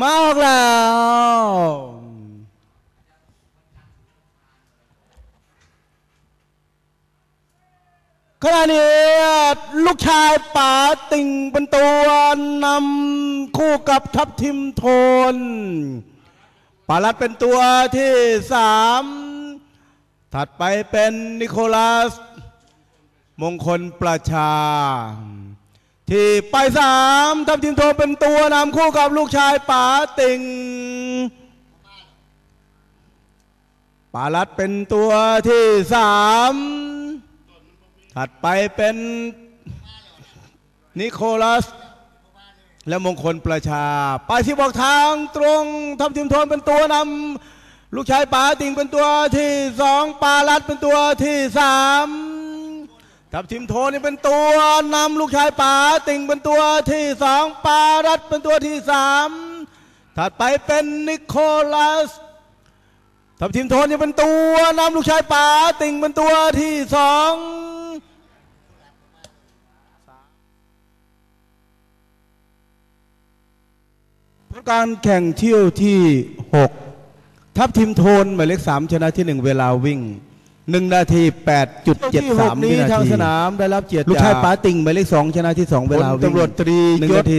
มาออกแล้ว ขณะนี้ลูกชายป๋าติ่งเป็นตัวนำคู่กับทัพทิมโทนปาลัดเป็นตัวที่สามถัดไปเป็นนิโคลัส มงคลประชา ที่ไปสามทัพทิมโทนเป็นตัวนำคู่กับลูกชายป๋าติ่งปาลัดเป็นตัวที่สามถัดไปเป็นนิโคลัส และมงคลประชา ไปที่บอกทางตรงทำทีมโทนเป็นตัวนำลูกชายป๋าติงเป็นตัวที่สองปาลัดเป็นตัวที่สาม ทัพทีมโทนี่เป็นตัวนำลูกชายป๋าติ่งเป็นตัวที่สองปาลัดเป็นตัวที่สามถัดไปเป็นนิโคลัสทัพทีมโทนี่เป็นตัวนำลูกชายป๋าติ่งเป็นตัวที่สองผลการแข่งเที่ยวที่ 6 ทัพทีมโทนหมายเลข3ชนะที่ 1 เวลาวิ่ง 1นาที8.73วินาทีทางสนามได้รับเกียรติลูกชายป๋าติงหมายเลข2ชนะที่2เวลาวิ่งตำรวจตรีหนึ่งนาที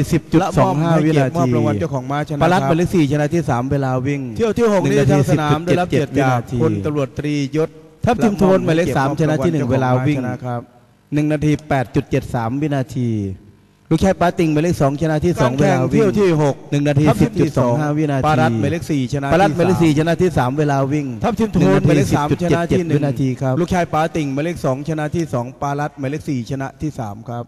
10.25วินาทีมอบรางวัลเจ้าของม้าชนะปาลัดหคมารัยบเลข4ชนะที่3เวลาวิ่ง เที่ยวที่หกหนึ่นี้งนาทีทางสนามได้รับเกียรติจาก10.77พลตำรวจตรียศทัพทีมโทนหมายเลขสามชนะที่หนึ่งเวลาวิ่งนะครับหนึ่งนาทีแปดจุดเจ็ดสามวินาที ลูกชายปาติงหมายเลขสองชนะที่สองเวแข่ลางวิ่เที่งยวที่หกหนึ่งนาทีทัพสิทีบมจุดที่สสอองงห้าวินาทีปารัตหมายเลขสี่ชนะปารัตหที่มายเลขสามสี่ชนะที่สามเวลาวิ่งทัพทีมโทนหนึ่งหมายเลนาขทีสามสิบชจุดนะเจ็ดที่หวินึ่งนาทีครับลูกชายป๋าติ่งหมายเลขสองชนะที่สองปารัตหมายเลขสี่ชนะที่สามครับ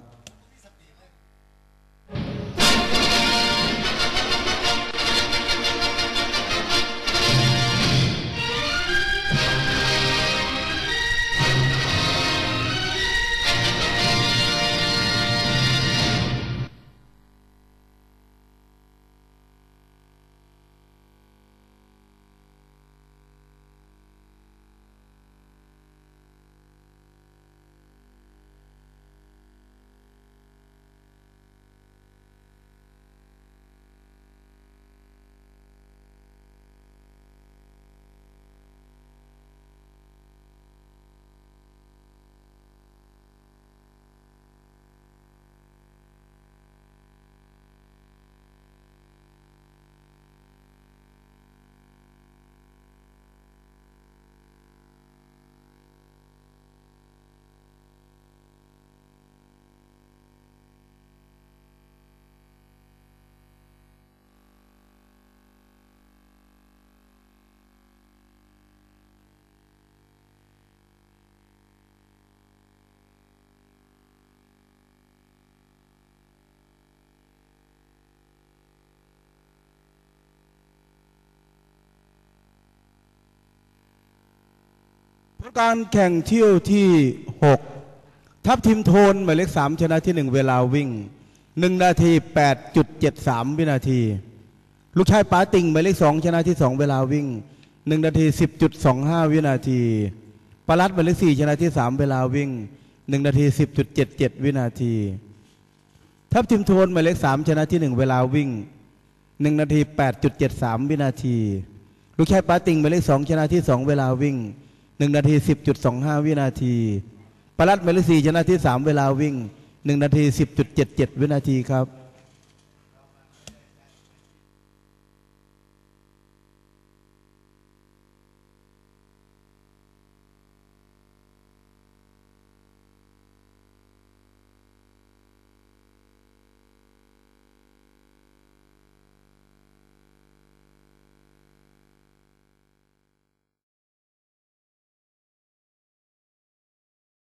การแข่งเที่ยวที่ 6 ทัพทีมโทนหมายเลขสามชนะที่หนึ่งเวลาวิ่งหนึ่งนาทีแปดจุดเจ็ดสามวินาที ลูกชายป๋าติงหมายเลขสองชนะที่สองเวลาวิ่งหนึ่งนาทีสิบจุดสองห้าวินาทีปารัตหมายเลขสี่ชนะที่สามเวลาวิ่งหนึ่งนาทีสิบจุดเจ็ดเจ็ดวินาที ทัพทีมโทนหมายเลขสามชนะที่หนึ่งเวลาวิ่งหนึ่งนาทีแปดจุดเจ็ดสามวินาที ลูกชายป๋าติงหมายเลขสองชนะที่สองเวลาวิ่ง หนึ่งนาทีสิบจุดสองห้าวินาทีปรัตหมายเลขสี่ชนะที่สามเวลาวิ่งหนึ่งนาทีสิบจุดเจ็ดเจ็ดวินาทีครับ